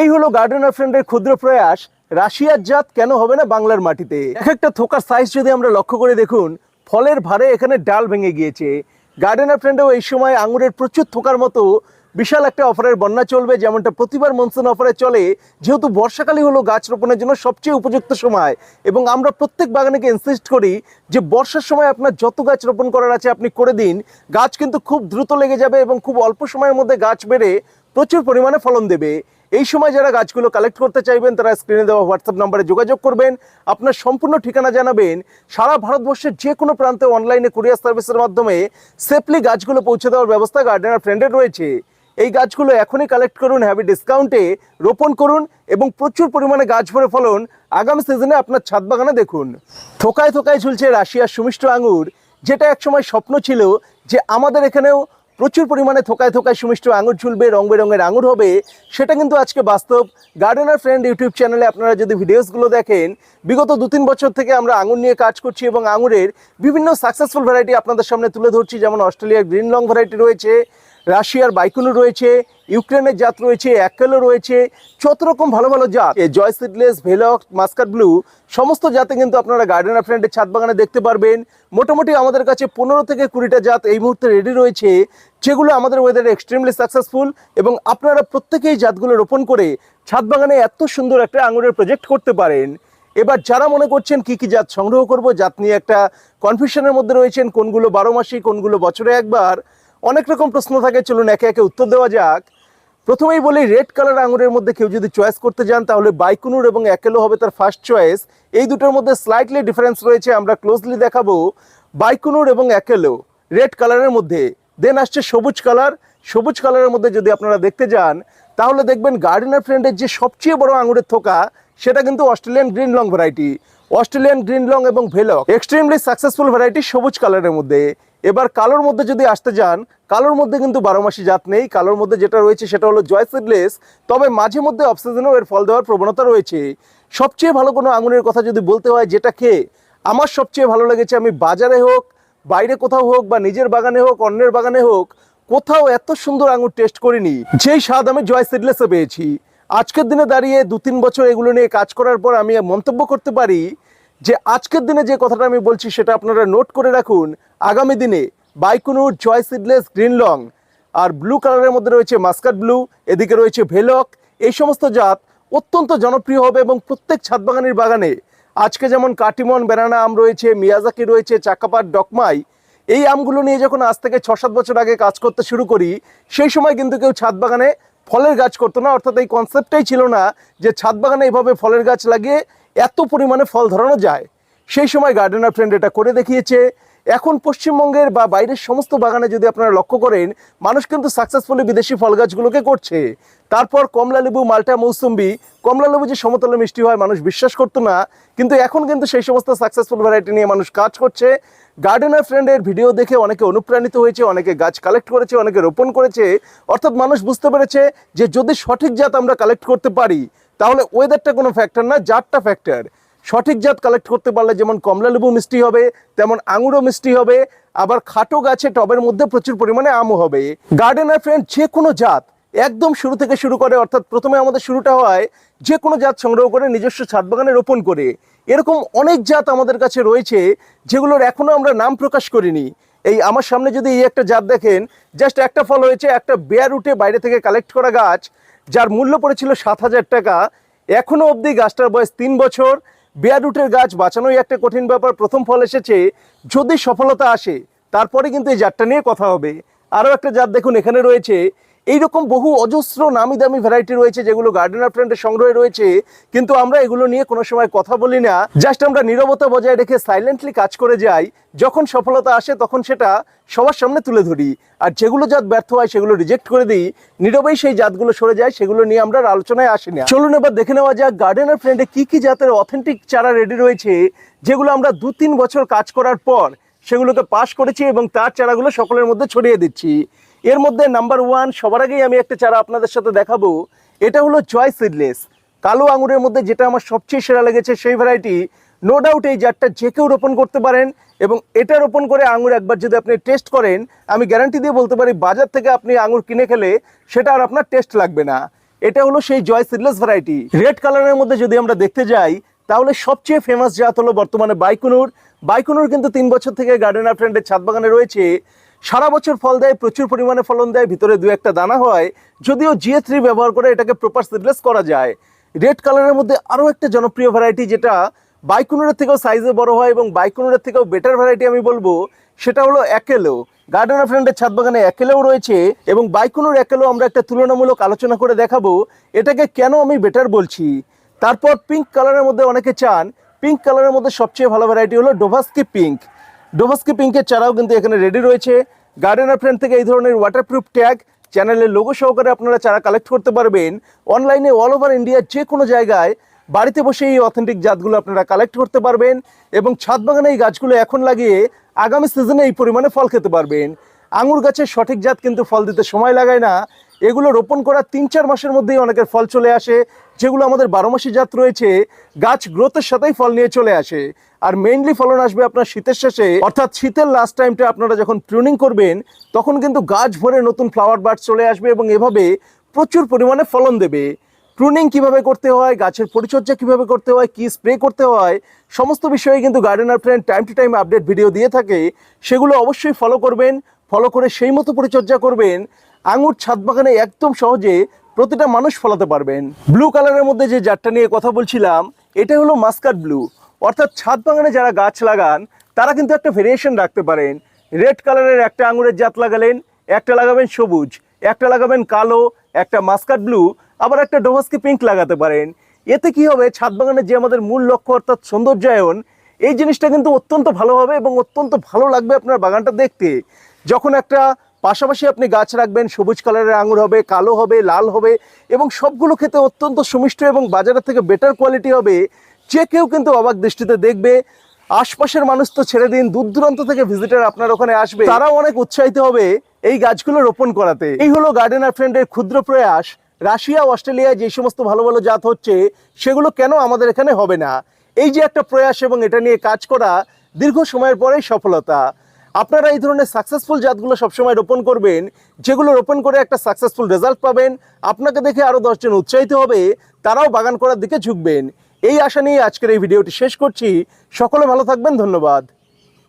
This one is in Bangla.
এই হলো গার্ডেনার ফ্রেন্ডের ক্ষুদ্র প্রয়াস। রাশিয়ার জাত কেন হবে না বাংলার মাটিতে? এক একটা থোকার সাইজ যদি আমরা লক্ষ্য করে দেখুন, ফলের ভারে এখানে ডাল ভেঙে গিয়েছে। গার্ডেনার ফ্রেন্ডেও এই সময় আঙুরের প্রচুর থোকার মতো বিশাল একটা অফারের বন্যা চলবে, যেমনটা প্রতিবার মনসুন অফারে চলে। যেহেতু বর্ষাকালই হলো গাছ রোপণের জন্য সবচেয়ে উপযুক্ত সময় এবং আমরা প্রত্যেক বাগানেকে ইনসিস্ট করি যে বর্ষার সময় আপনার যত গাছ রোপণ করার আছে আপনি করে দিন। গাছ কিন্তু খুব দ্রুত লেগে যাবে এবং খুব অল্প সময়ের মধ্যে গাছ বেড়ে প্রচুর পরিমাণে ফলন দেবে। এই সময় যারা গাছগুলো কালেক্ট করতে চাইবেন, তারা স্ক্রিনে দেওয়া হোয়াটসঅ্যাপ নম্বরে যোগাযোগ করবেন। আপনার সম্পূর্ণ ঠিকানা জানাবেন। সারা ভারতবর্ষের যে কোনো প্রান্তে অনলাইনে কুরিয়ার সার্ভিসের মাধ্যমে সেফলি গাছগুলো পৌঁছে দেওয়ার ব্যবস্থা গার্ডেনার ফ্রেন্ডের রয়েছে। এই গাছগুলো এখনই কালেক্ট করুন হ্যাভি ডিসকাউন্টে রোপণ করুন এবং প্রচুর পরিমাণে গাছ ভরে ফলন আগামী সিজনে আপনার ছাদ বাগানে দেখুন। থোকায় থোকায় ঝুলছে রাশিয়ার সুমিষ্ট আঙুর যেটা একসময় স্বপ্ন ছিল যে আমাদের এখানেও প্রচুর পরিমাণে থোকায় থোকায় সুমিষ্ট আঙুর ঝুলবে, রং বেরঙের আঙুর হবে। সেটা কিন্তু আজকে বাস্তব। গার্ডেনার ফ্রেন্ড ইউটিউব চ্যানেলে আপনারা যদি ভিডিওসগুলো দেখেন, বিগত দু তিন বছর থেকে আমরা আঙুর নিয়ে কাজ করছি এবং আঙুরের বিভিন্ন সাকসেসফুল ভ্যারাইটি আপনাদের সামনে তুলে ধরছি, যেমন অস্ট্রেলিয়ার গ্রিন লং ভ্যারাইটি রয়েছে রাশিয়ার বাইকুনু রয়েছে, ইউক্রেনের জাত রয়েছে অ্যাকেলো রয়েছে, যত রকম ভালো ভালো জাত। এই জয় সিডলেস, ভেলক মাস্কার ব্লু, সমস্ত জাতে কিন্তু আপনারা গার্ডেনার ফ্রেন্ডের ছাদ বাগানে দেখতে পারবেন। মোটামুটি আমাদের কাছে পনেরো থেকে কুড়িটা জাত এই মুহূর্তে রেডি রয়েছে, যেগুলো আমাদের ওয়েদারে এক্সট্রিমলি সাকসেসফুল এবং আপনারা প্রত্যেকেই জাতগুলো রোপণ করে ছাদ বাগানে এত সুন্দর একটা আঙুরের প্রজেক্ট করতে পারেন। এবার যারা মনে করছেন কি কি জাত সংগ্রহ করব, জাত নিয়ে একটা কনফিউশনের মধ্যে রয়েছেন, কোনগুলো বারো মাসি, কোনগুলো বছরে একবার অনেক রকম প্রশ্ন থাকে, চলুন একে একে উত্তর দেওয়া যাক। প্রথমেই বলি রেড কালার আঙুরের মধ্যে কেউ যদি চয়েস করতে যান, তাহলে বাইকুনুর এবং একেলো হবে তার ফার্স্ট চয়েস এই দুটোর মধ্যে স্লাইটলি ডিফারেন্স রয়েছে, আমরা ক্লোজলি দেখাবো। বাইকুনুর এবং একেলো রেড কালারের মধ্যে। দেন আসছে সবুজ কালার সবুজ কালারের মধ্যে যদি আপনারা দেখতে যান, তাহলে দেখবেন গার্ডেনার ফ্রেন্ডের যে সবচেয়ে বড় আঙুরের থোকা, সেটা কিন্তু Australian green long variety Australian green long এবং ভেলক। এক্সট্রিমলি সাকসেসফুল ভ্যারাইটি সবুজ কালারের মধ্যে। এবার কালোর মধ্যে যদি আসতে যান, কালোর মধ্যে কিন্তু বারো মাসি জাত নেই। কালোর মধ্যে যেটা রয়েছে সেটা হলো জয় সিডলেস তবে মাঝে মধ্যে অক্সিজেনও এর ফল দেওয়ার প্রবণতা রয়েছে। সবচেয়ে ভালো কোনো আঙুরের কথা যদি বলতে হয়, যেটা খেয়ে আমার সবচেয়ে ভালো লেগেছে আমি বাজারে হোক, বাইরে কোথাও হোক বা নিজের বাগানে হোক, অন্যের বাগানে হোক, কোথাও এত সুন্দর আঙুর টেস্ট করিনি, যেই স্বাদ আমি জয় সিডলেসে পেয়েছি। আজকের দিনে দাঁড়িয়ে দু তিন বছর এগুলো নিয়ে কাজ করার পর আমি মন্তব্য করতে পারি যে আজকের দিনে যে কথাটা আমি বলছি সেটা আপনারা নোট করে রাখুন। আগামী দিনে বাইকুনুর জয় সিডলেস গ্রিন লং আর ব্লু কালারের মধ্যে রয়েছে মাস্কাট ব্লু, এদিকে রয়েছে ভেলক, এই সমস্ত জাত অত্যন্ত জনপ্রিয় হবে এবং প্রত্যেক ছাদ বাগানের বাগানে। আজকে যেমন কাটিমন বেনানা আম রয়েছে, মিয়াজাকি রয়েছে চাকাপাত ডকমাই, এই আমগুলো নিয়ে যখন আজ থেকে ছ সাত বছর আগে কাজ করতে শুরু করি, সেই সময় কিন্তু কেউ ছাদ বাগানে ফলের গাছ করতো না। অর্থাৎ এই কনসেপ্টটাই ছিল না যে ছাদ বাগানে এইভাবে ফলের গাছ লাগিয়ে এত পরিমাণে ফল ধরানো যায়। সেই সময় গার্ডেনার ফ্রেন্ড এটা করে দেখিয়েছে। এখন পশ্চিমবঙ্গের বা বাইরের সমস্ত বাগানে যদি আপনারা লক্ষ্য করেন, মানুষ কিন্তু সাকসেসফুলি বিদেশি ফল গাছগুলোকে করছে। তারপর কমলা লেবু, মাল্টা, মৌসুম্বি, কমলা লেবু যে সমতলে মিষ্টি হয়, মানুষ বিশ্বাস করতো না। কিন্তু এখন কিন্তু সেই সমস্ত সাকসেসফুল ভ্যারাইটি নিয়ে মানুষ কাজ করছে। গার্ডেনার ফ্রেন্ডের ভিডিও দেখে অনেকে অনুপ্রাণিত হয়েছে, অনেকে গাছ কালেক্ট করেছে, অনেকে রোপণ করেছে। অর্থাৎ মানুষ বুঝতে পেরেছে যে যদি সঠিক জাত আমরা কালেক্ট করতে পারি তাহলে ওয়েদারটা কোনো ফ্যাক্টর না, জাতটা ফ্যাক্টর সঠিক জাত কালেক্ট করতে পারলে যেমন কমলা লেবু মিষ্টি হবে, তেমন আঙুরও মিষ্টি হবে, আবার খাটো গাছে টবের মধ্যে প্রচুর পরিমাণে আমও হবে। গার্ডেনার ফ্রেন্ড যে কোনো জাত, একদম শুরু থেকে শুরু করে, অর্থাৎ প্রথমে আমাদের শুরুটা হয়, যে কোনো জাত সংগ্রহ করে নিজস্ব ছাদ বাগানে রোপণ করে। এরকম অনেক জাত আমাদের কাছে রয়েছে, যেগুলোর এখনও আমরা নাম প্রকাশ করিনি। এই আমার সামনে যদি এই একটা জাত দেখেন জাস্ট একটা ফল হয়েছে, একটা বেয়ার উঠে বাইরে থেকে কালেক্ট করা গাছ যার মূল্য পড়েছিল সাত হাজার টাকা। এখনও অবধি গাছটার বয়স তিন বছর। বেয়ার রুটের গাছ বাঁচানোই একটা কঠিন ব্যাপার। প্রথম ফল এসেছে, যদি সফলতা আসে, তারপরে কিন্তু এই জাতটা নিয়ে কথা হবে। আরও একটা জাত দেখুন, এখানে রয়েছে এইরকম বহু অজস্র নামি দামি ভ্যারাইটি রয়েছে যেগুলো গার্ডেনার ফ্রেন্ডের সংগ্রহে রয়েছে, কিন্তু আমরা এগুলো নিয়ে কোনো সময় কথা বলি না। জাস্ট আমরা নীরবতা বজায় রেখে সাইলেন্টলি কাজ করে যাই। যখন সফলতা আসে তখন সেটা সবার সামনে তুলে ধরি। আর যেগুলো জাত ব্যর্থ হয় সেগুলো রিজেক্ট করে দিই। নীরবেই সেই জাতগুলো সরে যায়, সেগুলো নিয়ে আমরা আলোচনায় আসি না। চলুন এবার দেখে নেওয়া যাক গার্ডেনার ফ্রেন্ডে কি কি জাতের অথেন্টিক চারা রেডি রয়েছে, যেগুলো আমরা দু তিন বছর কাজ করার পর সেগুলোকে পাস করেছি এবং তার চারাগুলো সকলের মধ্যে ছড়িয়ে দিচ্ছি। এর মধ্যে নাম্বার ওয়ান সবার আগেই আমি একটা চারা আপনাদের সাথে দেখাবো। এটা হলো জয় সিডলেস কালো আঙুরের মধ্যে যেটা আমার সবচেয়ে সেরা লেগেছে সেই ভ্যারাইটি নো ডাউট এই জাতটা যে কেউ রোপণ করতে পারেন এবং এটা রোপণ করে আঙুর একবার যদি আপনি টেস্ট করেন, আমি গ্যারান্টি দিয়ে বলতে পারি বাজার থেকে আপনি আঙুর কিনে খেলে সেটা আর আপনার টেস্ট লাগবে না। এটা হলো সেই জয় সিডলেস ভ্যারাইটি রেড কালারের মধ্যে যদি আমরা দেখতে যাই, তাহলে সবচেয়ে ফেমাস জাত হলো বর্তমানে বাইকুনুর। বাইকুনুর কিন্তু তিন বছর থেকে গার্ডেনার ফ্রেন্ডের ছাদ বাগানে রয়েছে। সারা বছর ফল দেয়, প্রচুর পরিমাণে ফলন দেয়, ভিতরে দু একটা দানা হয়, যদিও জিএ থ্রি ব্যবহার করে এটাকে প্রপার সিডলেস করা যায়। রেড কালারের মধ্যে আরও একটা জনপ্রিয় ভ্যারাইটি যেটা বাইকুনুরের থেকেও সাইজে বড় হয় এবং বাইকুনুরের থেকেও বেটার ভ্যারাইটি আমি বলব, সেটা হলো একেলো গার্ডেনার ফ্রেন্ডের ছাদ বাগানে একেলেও রয়েছে এবং বাইকুনুর একেলেও আমরা একটা তুলনামূলক আলোচনা করে দেখাবো, এটাকে কেন আমি বেটার বলছি? তারপর পিঙ্ক কালারের মধ্যে অনেকে চান পিঙ্ক কালারের মধ্যে সবচেয়ে ভালো ভ্যারাইটি হলো ডোভাস্কি পিঙ্ক ডোভাস্কি পিঙ্কের চারাও কিন্তু এখানে রেডি রয়েছে। গার্ডেনার ফ্রেন্ড থেকে এই ধরনের ওয়াটারপ্রুফ ট্যাগ চ্যানেলের লোগো সহকারে আপনারা চারা কালেক্ট করতে পারবেন। অনলাইনে অল ওভার ইন্ডিয়ার যে কোনো জায়গায় বাড়িতে বসে এই অথেন্টিক জাতগুলো আপনারা কালেক্ট করতে পারবেন এবং ছাদ বাগানে এই গাছগুলো এখন লাগিয়ে আগামী সিজনে এই পরিমাণে ফল খেতে পারবেন। আঙুর গাছের সঠিক জাত কিন্তু ফল দিতে সময় লাগায় না। এগুলো রোপণ করার তিন চার মাসের মধ্যেই অনেকের ফল চলে আসে, যেগুলো আমাদের বারো মাসি জাত রয়েছে, গাছ গ্রোথের সাথেই ফল নিয়ে চলে আসে। আর মেইনলি ফলন আসবে আপনার শীতের শেষে, অর্থাৎ শীতের লাস্ট টাইমটা আপনারা যখন প্রুনিং করবেন, তখন কিন্তু গাছ ভরে নতুন ফ্লাওয়ার বার্ড চলে আসবে এবং এভাবে প্রচুর পরিমাণে ফলন দেবে। প্রুনিং কীভাবে করতে হয়, গাছের পরিচর্যা কীভাবে করতে হয়, কি স্প্রে করতে হয়, সমস্ত বিষয়ে কিন্তু gardener friend time to time update video দিয়ে থাকে। সেগুলো অবশ্যই ফলো করবেন ফলো করে সেই মতো পরিচর্যা করবেন। আঙুর ছাদ বাগানে একদম সহজে প্রতিটা মানুষ ফলাতে পারবেন। ব্লু কালারের মধ্যে যে জাতটা নিয়ে কথা বলছিলাম এটা হলো মাস্কাট ব্লু অর্থাৎ ছাদ বাগানে যারা গাছ লাগান, তারা কিন্তু একটা ভেরিয়েশন রাখতে পারেন। রেড কালারের একটা আঙুরের জাত লাগালেন, একটা লাগাবেন সবুজ, একটা লাগাবেন কালো, একটা মাস্কাট ব্লু আবার একটা ডোভাস্কি পিঙ্ক লাগাতে পারেন। এতে কি হবে? ছাদ বাগানের যে আমাদের মূল লক্ষ্য, অর্থাৎ সৌন্দর্যায়ন, এই জিনিসটা কিন্তু অত্যন্ত ভালো হবে এবং অত্যন্ত ভালো লাগবে আপনার বাগানটা দেখতে। যখন একটা পাশাপাশি আপনি গাছ রাখবেন, সবুজ কালারের আঙুর হবে, কালো হবে, লাল হবে এবং সবগুলো খেতে অত্যন্ত সুমিষ্ট এবং বাজারের থেকে বেটার কোয়ালিটি হবে। যে কেউ কিন্তু অবাক দৃষ্টিতে দেখবে, আশপাশের মানুষ তো ছেড়ে দিন, দূর দূরান্ত থেকে ভিজিটার আপনার ওখানে আসবে। তারাও অনেক উৎসাহিত হবে এই গাছগুলো রোপণ করাতে। এই হলো গার্ডেনার ফ্রেন্ডের ক্ষুদ্র প্রয়াস। রাশিয়া অস্ট্রেলিয়ায় যে সমস্ত ভালো ভালো জাত হচ্ছে, সেগুলো কেন আমাদের এখানে হবে না? এই যে একটা প্রয়াস এবং এটা নিয়ে কাজ করা, দীর্ঘ সময়ের পরেই সফলতা। আপনারা এই ধরনের সাকসেসফুল জাতগুলো সবসময় রোপণ করবেন, যেগুলো রোপণ করে একটা সাকসেসফুল রেজাল্ট পাবেন। আপনাকে দেখে আরও দশজন উৎসাহিত হবে, তারাও বাগান করার দিকে ঝুঁকবেন। এই আশা নিয়ে আজকের এই ভিডিওটি শেষ করছি। সকলে ভালো থাকবেন, ধন্যবাদ।